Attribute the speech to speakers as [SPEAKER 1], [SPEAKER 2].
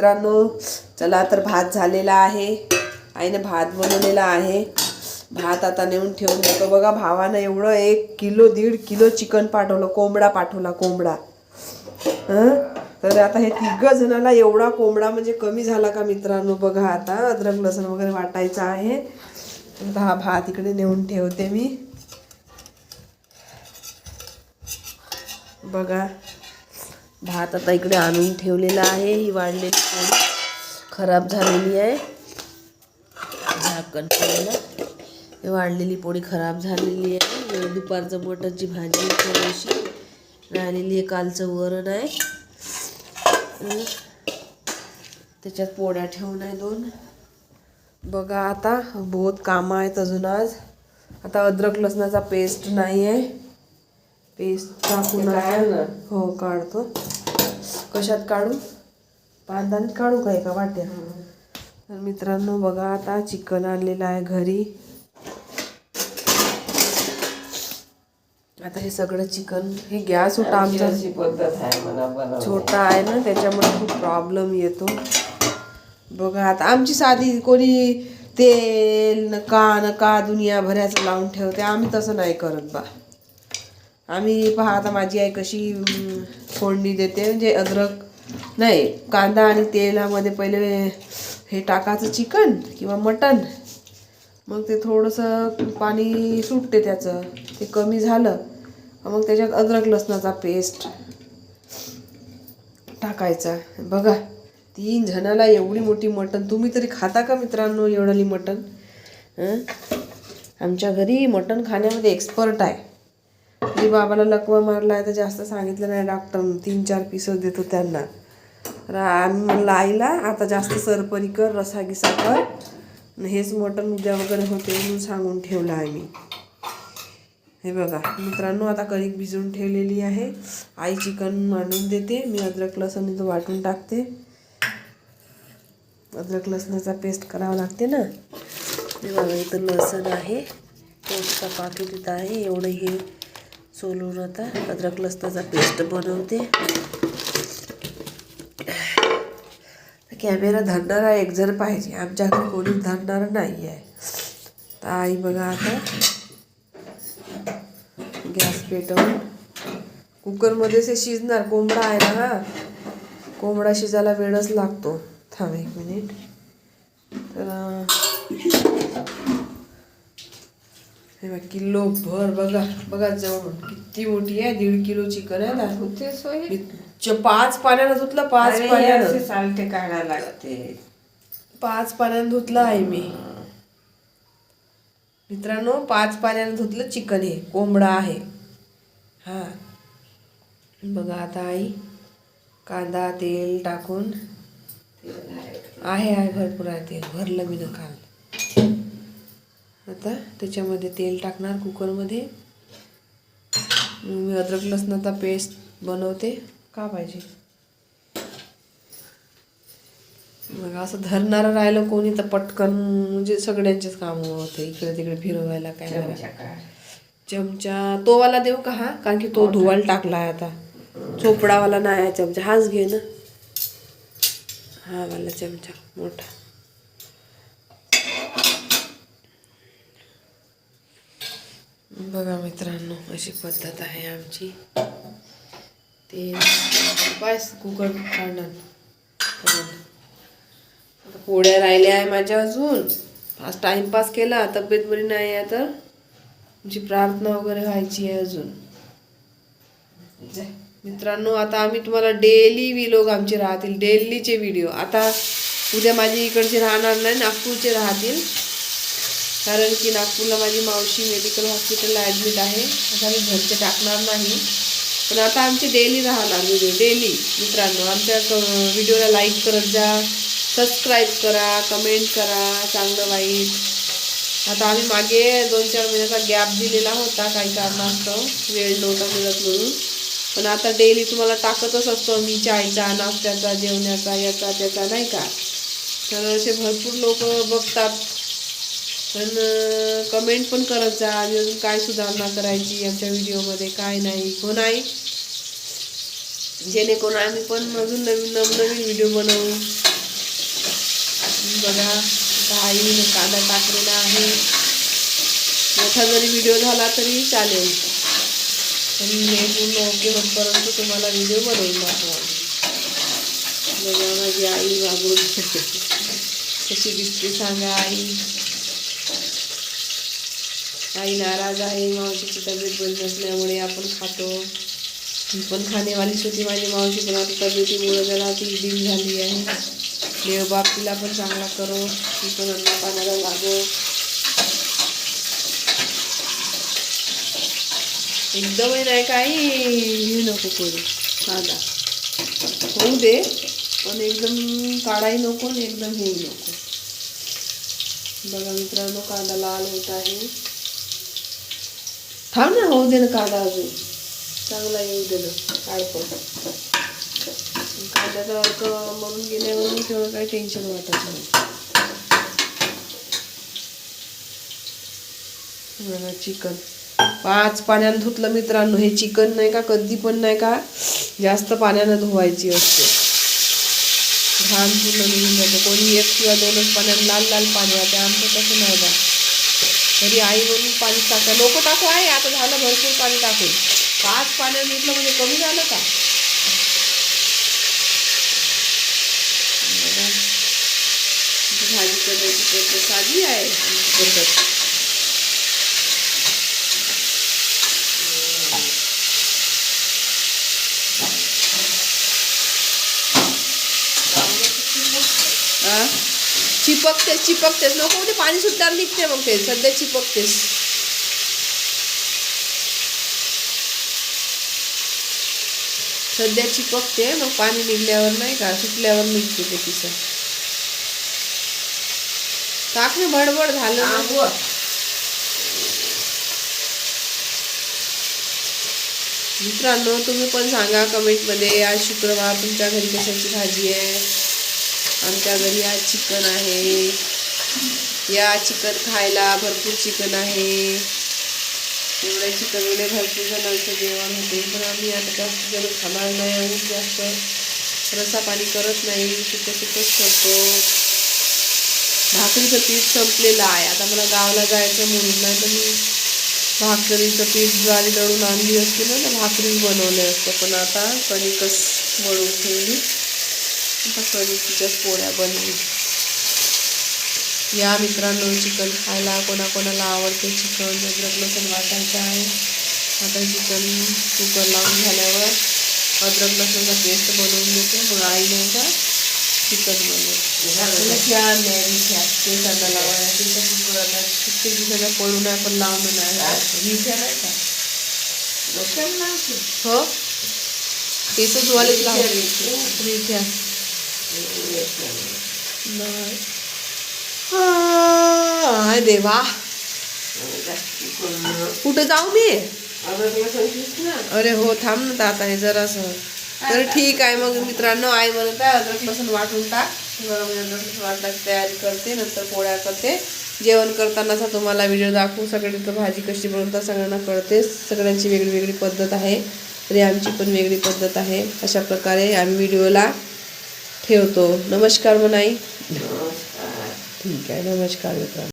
[SPEAKER 1] मित्रांनो चला तर भात झालेला आहे. आईने भात बनवलेला आहे. भात आता नेऊन ठेवून देतो. बघा भावानं एवढं एक किलो दीड किलो चिकन पाठवलं कोंबडा पाठवला कोंबडा. तर आता हे तिघं जणाला एवढा कोंबडा म्हणजे कमी झाला का मित्रांनो? बघा आता अद्रक लसूण वगैरे वाटायचं आहे. आता हा भात इकडे नेऊन ठेवते मी. बघा. भात आता इकडे आणून ठेवलेला आहे. ही वाढलेली पोळी खराब झालेली आहे. झाकण ठेवलं ही वाढलेली पोळी खराब झालेली आहे. दुपारचं मटरची भाजी थोडीशी. राहिलेली आहे कालचं वरण आहे. त्याच्यात पोळ्या ठेवून आहे दोन. बघा आता बहुत कामं आहेत अजून आज. आता अद्रक लसणाचा पेस्ट नाही आहे पेस्ट टाकून हो काढतो. कशात काढू? पांदानीत काढू का एका वाट्या तर मित्रांनो बघा आता चिकन आणलेलं आहे घरी. आता हे सगळं चिकन हे गॅस होता आमचा.
[SPEAKER 2] अशी पद्धत आहे
[SPEAKER 1] छोटा आहे ना त्याच्यामुळे खूप प्रॉब्लेम येतो. बघा आता आमची साधी कोणी तेल नका नका दुनिया भऱ्याचं लावून ठेवते. आम्ही तसं नाही करत बा. आम्ही पहा आता माझी आई कशी फोडणी देते. म्हणजे अद्रक नाही कांदा आणि तेलामध्ये पहिले हे टाकायचं चिकन किंवा मटण मग ते थोडंसं पाणी सुटते त्याचं. ते कमी झालं. मग त्याच्यात अद्रक लसणाचा पेस्ट टाकायचा. बघा तीन जणाला एवढी मोठी मटण. तुम्ही तरी खाता का मित्रांनो एवढली मटण? आमच्या घरी मटण खाण्यामध्ये एक्सपर्ट आहे. मी बाबाला लकवा मारला आहे तर जास्त सांगितलं नाही डॉक्टर तीन चार पिसं देतो त्यांना. तर आम्ही म्हणलं आईला आता जास्त सरपरी कर रसागिसा कर. हेच मटण उद्या वगैरे होते म्हणून सांगून ठेवलं आहे मी हे बघा मित्रांनो आता कणिक भिजवून ठेवलेली आहे. आई चिकन मांडून देते. मी अद्रक लसूण इथं वाटून टाकते. अद्रक लसणाचा पेस्ट करावा लागते ना. हे बघा इथं लसण आहे. पेस्टचा पाकिट इथं आहे. एवढं हे सोलून आता अद्रक लसणाचा पेस्ट बनवते कॅमेरा धरणारा एक जण पाहिजे आमच्या कोणी कोणीच धरणारा नाही आहे। तर आई बघा आता गॅस पेटवून कुकरमध्येच हे शिजणार कोंबडा आहे ना हा कोंबडा शिजायला वेळच लागतो. थांब एक मिनिट. तर हे बघ किलो भर बघा बघा जवळ किती मोठी आहे दीड किलो चिकन आहे
[SPEAKER 2] सोय
[SPEAKER 1] च- पाच पाण्यानं धुतलं पाच पाण्यानं.
[SPEAKER 2] असे सालटे काढायला लागते.
[SPEAKER 1] पाच पाण्यानं धुतलं आहे मी. मित्रांनो पाच पाण्यानं धुतलं चिकन हे कोंबडा आहे. हा. बघा आता आई कांदा तेल टाकून. आहे आहे भरपूर आहे तेल. भरलं मी ना काल आता त्याच्यामध्ये तेल टाकणार कुकरमध्ये. मी अद्रक लसणाचा पेस्ट बनवते. का पाहिजे? मग असं धरणारं राहिलं कोणी तर पटकन म्हणजे सगळ्यांचेच काम होते. इकडे तिकडे फिरवायला काय.
[SPEAKER 2] चमचा काढ.
[SPEAKER 1] चमचा तो वाला देऊ का हा? कारण की तो धुवायला टाकलाय आता. चोपडावाला नाही आहे चमचा. हाच घे ना. हा वाला चमचा. मोठा. बघा मित्रांनो अशी पद्धत आहे आमची. ते बस कुकर काढणार. आता पोळ्या राहिल्या आहे माझ्या अजून. आज टाइमपास केला तब्येत बरी नाही आहे तर तुमची प्रार्थना वगैरे व्हायची आहे अजून. मित्रांनो आता आम्ही तुम्हाला डेली विलोग आमचे राहतील. डेलीचे व्हिडिओ आता उद्या माझी इकडचे राहणार नाही नागपूरचे राहतील. कारण की नागपूरला माझी मावशी मेडिकल हॉस्पिटलला ॲडमिट आहे. आता मी घरचे टाकणार नाही. पण आता आमचे डेली राहणार व्हिडिओ डेली मित्रांनो आमच्या व्हिडिओला लाईक करत जा सबस्क्राईब करा कमेंट करा चांगलं वाईट. आता आम्ही मागे दोन चार महिन्याचा गॅप दिलेला होता काही कारणास्तव. वेळ नव्हता मिळत म्हणून. पण आता डेली तुम्हाला टाकतच असतो मी चायचा नाश्त्याचा जेवण्याचा याचा त्याचा नाही का? तर असे भरपूर लोक बघतात. पण कमेंट पण करत जा. आणि अजून काय सुधारणा करायची आमच्या व्हिडिओमध्ये काय नाही? हो नाही जेणेकरून आम्ही पण अजून नवीन नवनवीन व्हिडिओ बनवू. बघा आता आईने कांदा टाकलेला आहे. मोठा जरी व्हिडिओ झाला तरी चालेल. पण हे पूर्ण ओके होतपर्यंत तुम्हाला व्हिडिओ बनवून दाखवा बघा माझी आई बाबून. कशी दिसते सांगा आई. आई नाराज आहे मावशीची तब्येत बरी नसल्यामुळे आपण खातो. ही पण खाणेवालीच होती माझी मावशी पण आता तब्येतीमुळे जरा ती दिन झाली आहे. देव बाप तिला पण चांगला करो ती पण अन्न पाण्याला लागो. एकदमही नाही काही? हे नको करू. कांदा होऊ दे पण एकदम काढाही नको आणि एकदम हेही नको. बघा मित्रांनो कांदा लाल होत आहे. थांब ना होऊ दे ना कांदा अजून. चांगला येऊ दे ना काय पण कांद्याचा अर्क मरून गेल्यावर मी तेवढं काही टेन्शन वाटत नाही. चिकन पाच पाण्यानं धुतलं मित्रांनो हे चिकन नाही का कधी पण नाही का जास्त पाण्यानं धुवायची असते. घाण पूर्ण निघून जातं. कोणी एक किंवा दोनच पाण्यात लाल लाल पाणी वाटते आमचं तसं नाही बा. तरी आई म्हणून पाणी टाका. लोक टाकू आहे आता झालं भरपूर पाणी टाकून. पाच पाण्यानं धुतलं म्हणजे कमी झालं का? बघा. भाजी करण्याची पद्धत साधी आहे. पद्धत चिपकतेस चिपकतेस. नको ते पाणी सुटल्यावर निघते मग ते. सध्या चिपकतेस. सध्या चिपकते मग पाणी निघल्यावर नाही का सुटल्यावर निघते ते पिसा. टाक ना भडभड झालं ना. मित्रांनो तुम्ही पण सांगा कमेंटमध्ये आज शुक्रवार तुमच्या घरी कशाची भाजी आहे? आमच्या घरी आज चिकन आहे. या चिकन खायला भरपूर चिकन आहे. एवढ्या चिकनमुळे भरपूर जणांचं जेवण होते. पण आम्ही आता जास्त जण खाणार नाही आणि जास्त रसा पाणी करत नाही. सुकं सुकंच करतो भाकरीचं पीठ संपलेलं आहे. आता मला गावाला जायचं म्हणून. नाही तर मी भाकरीचं पीठ ज्वारी दळून आणली असते ना तर भाकरीच बनवले असते. पण आता कणिकच वळून ठेवली. आता कणिकीच्याच पोळ्या बनवू या मित्रांनो चिकन खायला कोणाकोणाला आवडते चिकन? अद्रक लसूण वाटायचं आहे आता चिकन कुकर लावून झाल्यावर अद्रक लसूणचा पेस्ट बनवून देते. मग आई नाही का चिकन बनवू रिठ्या नाही रिठ्या केसांना लावायला कुकराला कित्येक दिवसाच्या पडून आहे पण लावलं नाही नाही का?
[SPEAKER 2] डोक्याला लावते.
[SPEAKER 1] हो देवा. कुठं जाऊ मी? अरे हो थांब ना आता हे जरासं. तर ठीक आहे मग मित्रांनो आई म्हणत आहे अद्रकपासून वाटून टाक. बघा मी तयारी करते नंतर पोळ्या करते. जेवण करतानाचा तुम्हाला व्हिडिओ दाखवू सगळी तर भाजी कशी बनवतात सगळ्यांना कळते. सगळ्यांची वेगळी वेगळी पद्धत आहे. तरी आमची पण वेगळी पद्धत आहे. अशा प्रकारे आम्ही व्हिडिओला ठेवतो. नमस्कार म्हणाई
[SPEAKER 2] नमस्कार.
[SPEAKER 1] ठीक आहे नमस्कार मित्रांनो.